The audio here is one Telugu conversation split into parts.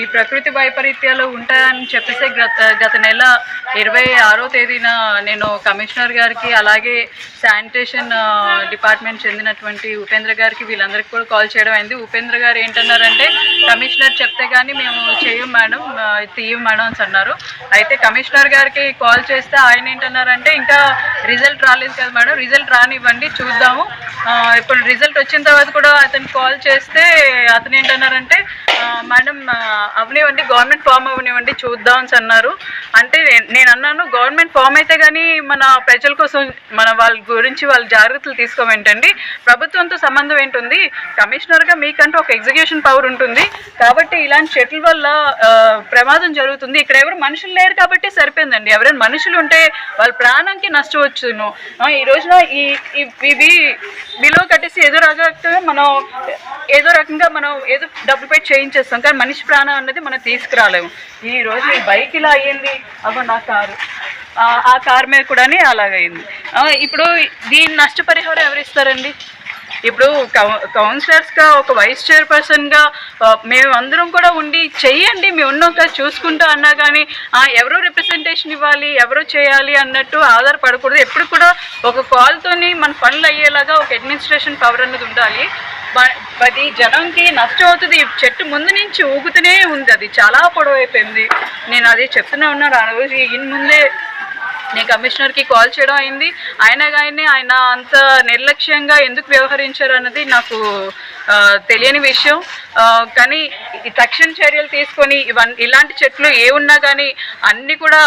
ఈ ప్రకృతి వైపరీత్యాలు ఉంటాయని చెప్పేసి గత గత నెల ఇరవై ఆరో తేదీన నేను కమిషనర్ గారికి అలాగే శానిటేషన్ డిపార్ట్మెంట్ చెందినటువంటి ఉపేంద్ర గారికి వీళ్ళందరికీ కూడా కాల్ చేయడం అయింది. ఉపేంద్ర గారు ఏంటన్నారంటే కమిషనర్ చెప్తే కానీ మేము చేయం మేడం తీయం మేడం అని అన్నారు. అయితే కమిషనర్ గారికి కాల్ చేస్తే ఆయన ఏంటన్నారంటే ఇంకా రిజల్ట్ రాలేదు కదా మేడం రిజల్ట్ రానివ్వండి చూద్దాము. ఇప్పుడు రిజల్ట్ వచ్చిన తర్వాత కూడా అతనికి కాల్ చేస్తే అతను ఏంటన్నారంటే మేడం అవనివ్వండి గవర్నమెంట్ ఫామ్ అవనివ్వండి చూద్దాం అని అన్నారు. అంటే నేను అన్నాను గవర్నమెంట్ ఫామ్ అయితే కానీ మన ప్రజల కోసం మన వాళ్ళ గురించి వాళ్ళ జాగ్రత్తలు తీసుకోమేంటండి. ప్రభుత్వంతో సంబంధం ఏంటుంది? కమిషనర్గా మీకంటూ ఒక ఎగ్జిక్యూషన్ పవర్ ఉంటుంది. కాబట్టి ఇలాంటి చెట్ల వల్ల ప్రమాదం జరుగుతుంది. ఇక్కడ ఎవరు మనుషులు లేరు కాబట్టి సరిపోయిందండి. ఎవరైనా మనుషులు ఉంటే వాళ్ళ ప్రాణంకి నష్టం వచ్చును. ఈ రోజున ఈ ఇవి బిలో కట్టేసి ఏదో రకంగా మనం ఏదో రకంగా మనం ఏదో డబ్బులు పెట్టి చేయించేస్తాం. కానీ మనిషి ప్రాణం అన్నది మనం తీసుకురాలేము. ఈ రోజు ఈ బైక్ ఇలా అయ్యింది. అవ్వ నా కారు. ఆ, కారు కార్ మీద కూడా అలాగైంది ఇప్పుడు దీని నష్టపరిహారం ఎవరు ఇస్తారండి ఇప్పుడు కౌ కౌన్సిలర్స్గా ఒక వైస్ చైర్పర్సన్గా మేము అందరం కూడా ఉండి చెయ్యండి మేము ఉన్నాక చూసుకుంటా అన్నా కానీ ఎవరో రిప్రజెంటేషన్ ఇవ్వాలి ఎవరో చేయాలి అన్నట్టు ఆధారపడకూడదు. ఎప్పుడు కూడా ఒక కాల్తోని మన పనులు అయ్యేలాగా ఒక అడ్మినిస్ట్రేషన్ పవర్ అన్నది ఉండాలి. అది జనంకి నష్టం అవుతుంది చెట్టు ముందు నుంచి ఊగుతూనే ఉంది. అది చాలా పొడవైపోయింది. నేను అది చెప్తూనే ఉన్నాను. ఆ రోజు ఇన్ ముందే నేను కమిషనర్కి కాల్ చేయడం అయింది. ఆయన కానీ ఆయన అంత నిర్లక్ష్యంగా ఎందుకు వ్యవహరించారు అన్నది నాకు తెలియని విషయం. కానీ ఈ తక్షణ చర్యలు తీసుకొని ఇవన్నీ ఇలాంటి చెట్లు ఏ ఉన్నా కానీ అన్నీ కూడా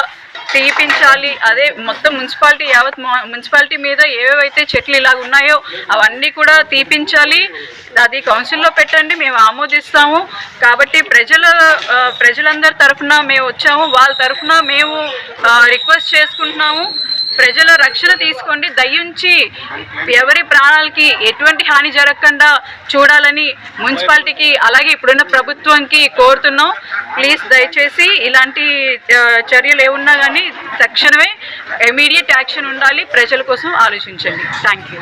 తీపించాలి. అదే మొత్తం మున్సిపాలిటీ యావత్ మున్సిపాలిటీ మీద ఏవేవైతే చెట్లు ఇలా ఉన్నాయో అవన్నీ కూడా తీపించాలి. అది కౌన్సిల్లో పెట్టండి మేము ఆమోదిస్తాము. కాబట్టి ప్రజల ప్రజలందరి తరఫున మేము వచ్చాము. వాళ్ళ తరఫున మేము రిక్వెస్ట్ చేసుకుంటున్నాము. ప్రజల రక్షణ తీసుకోండి దయించి ఎవరి ప్రాణాలకి ఎటువంటి హాని జరగకుండా చూడాలని మున్సిపాలిటీకి అలాగే ఇప్పుడున్న ప్రభుత్వంకి కోరుతున్నాం. ప్లీజ్ దయచేసి ఇలాంటి చర్యలు ఏమున్నా కానీ తక్షణమే ఇమీడియట్ యాక్షన్ ఉండాలి. ప్రజల కోసం ఆలోచించండి. థ్యాంక్ యూ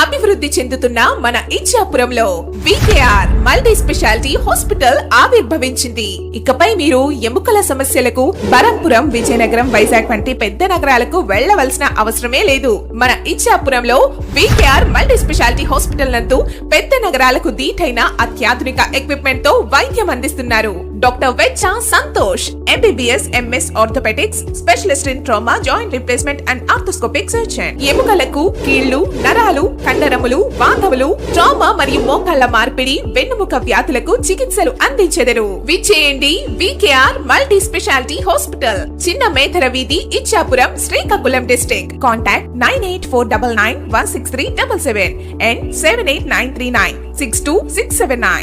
అభివృద్ధి చెందుతున్న మన ఇచ్చాపురంలో బీకేఆర్ మల్టీ స్పెషాలిటీ హాస్పిటల్ ఆవిర్భవించింది. ఇకపై మీరు ఎముకల సమస్యలకు బరంపురం విజయనగరం వైజాగ్ వంటి పెద్ద నగరాలకు వెళ్ళవలసిన అవసరమే లేదు. మన ఇచ్చాపురంలో బీకేఆర్ మల్టీ స్పెషాలిటీ హాస్పిటల్ నందు పెద్ద నగరాలకు దీటైన అత్యాధునిక ఎక్విప్మెంట్తో వైద్యం అందిస్తున్నారు. Doctor Vecha Santosh MBBS MS orthopedics specialist in trauma joint replacement and arthroscopic surgeon. ఎముకలకు కీళ్ళు నరాలు కండరములు వాతవులు ట్రామా మరియు మోకాళ్ళ మార్పిడి వెన్నుముక వ్యాధులకు చికిత్సలు అందించెదరు. విచ్చేయండి VKR multi speciality hospital. Chinna Medhara Veedhi Ichchapuram Srikakulam district. Contact nine eight four double nine one six three double seven and seven eight nine three nine six two six seven nine.